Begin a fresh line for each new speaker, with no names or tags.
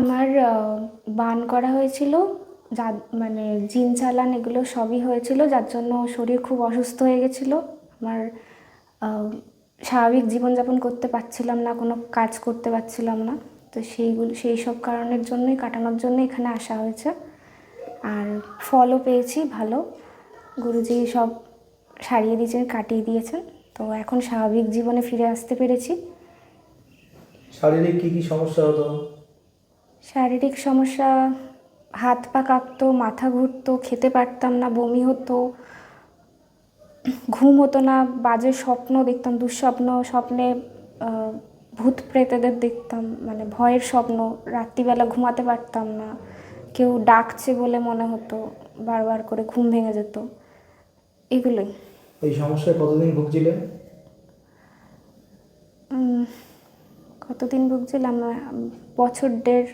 আমার বান করা হয়েছিল। যা মানে জিন চালান এগুলো সবই হয়েছিল, যার জন্য শরীর খুব অসুস্থ হয়ে গেছিল। আমার স্বাভাবিক জীবনযাপন করতে পারছিলাম না, কোনো কাজ করতে পারছিলাম না। তো সেইগুলো, সেই সব কারণের জন্যই, কাটানোর জন্য এখানে আসা হয়েছে। আর ফলও পেয়েছি, ভালো। গুরুজি সব সারিয়ে দিয়েছেন, কাটিয়ে দিয়েছেন। তো এখন স্বাভাবিক জীবনে ফিরে আসতে পেরেছি।
শারীরিক কি কি সমস্যা হতো?
শারীরিক সমস্যা হাত পা কাঁপতো মাথা ঘুরতো খেতে পারতাম না বমি হতো ঘুম হতো না বাজে স্বপ্ন দেখতাম দুঃস্বপ্ন স্বপ্নে ভূত প্রেতেদের দেখতাম মানে ভয়ের স্বপ্ন রাত্রিবেলা ঘুমাতে পারতাম না কেউ ডাকছে বলে মনে হতো বারবার করে ঘুম ভেঙে যেত এগুলোই।
এই সমস্যায় কতদিন ভুগছিলেন?
কতদিন ভুগছিলাম? বছর দেড়